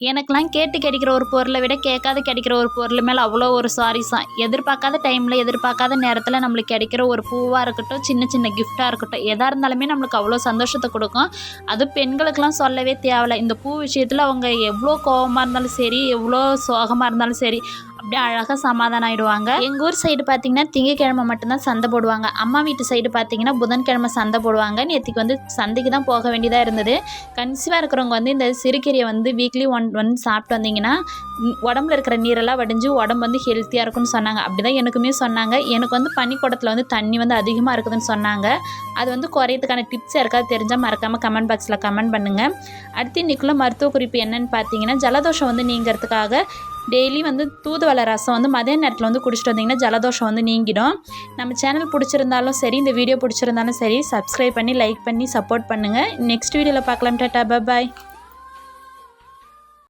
எனக்குலாம் கேட்டு கிடைக்கிற ஒரு பொருளை விட கேட்காத கிடைக்கிற ஒரு பொருள் மேலே அவ்வளோ ஒரு சாரிஸாக எதிர்பார்க்காத டைமில் எதிர்பார்க்காத நேரத்தில் நம்மளுக்கு கிடைக்கிற ஒரு பூவாக இருக்கட்டும் சின்ன சின்ன கிஃப்டாக இருக்கட்டும் எதாக இருந்தாலுமே நம்மளுக்கு அவ்வளோ சந்தோஷத்தை கொடுக்கும். அது பெண்களுக்கெலாம் சொல்லவே தேவையில்ல. இந்த பூ விஷயத்தில் அவங்க எவ்வளோ கோவமாக இருந்தாலும் சரி எவ்வளோ சோகமாக இருந்தாலும் சரி அப்படியே அழகாக சமாதானம் ஆயிடுவாங்க. எங்கள் ஊர் சைடு பார்த்தீங்கன்னா திங்கக்கிழமை மட்டும்தான் சந்தை போடுவாங்க. அம்மா வீட்டு சைடு பார்த்தீங்கன்னா புதன்கிழமை சந்தை போடுவாங்க. நேற்றுக்கு வந்து சந்தைக்கு தான் போக வேண்டியதாக இருந்தது. கன்சீவாக இருக்கிறவங்க வந்து இந்த சிறுகீரியை வந்து வீக்லி ஒன் ஒன் சாப்பிட்டு வந்தீங்கன்னா உடம்புல இருக்கிற நீரெல்லாம் வடிஞ்சு உடம்பு வந்து ஹெல்த்தியாக இருக்கும்னு சொன்னாங்க. அப்படி தான் எனக்குமே சொன்னாங்க. எனக்கு வந்து பனிக்கூடத்தில் வந்து தண்ணி வந்து அதிகமாக இருக்குதுன்னு சொன்னாங்க. அது வந்து குறையிறதுக்கான டிப்ஸ் யாருக்காவது தெரிஞ்சால் மறக்காமல் கமெண்ட் பாக்ஸில் கமெண்ட் பண்ணுங்கள் அடுத்து இன்றைக்குள்ள மருத்துவ குறிப்பு என்னன்னு பார்த்தீங்கன்னா ஜலதோஷம் வந்து நீங்கிறதுக்காக டெய்லி வந்து தூதுவளை ரசம் வந்து மதிய நேரத்தில் வந்து குடிச்சிட்டு வந்தீங்கன்னா ஜலதோஷம் வந்து நீங்கிடும். நம்ம சேனல் பிடிச்சிருந்தாலும் சரி இந்த வீடியோ பிடிச்சிருந்தாலும் சரி சப்ஸ்கிரைப் பண்ணி லைக் பண்ணி சப்போர்ட் பண்ணுங்கள் நெக்ஸ்ட் வீடியோவில் பார்க்கலாம் டாட்டா பாய்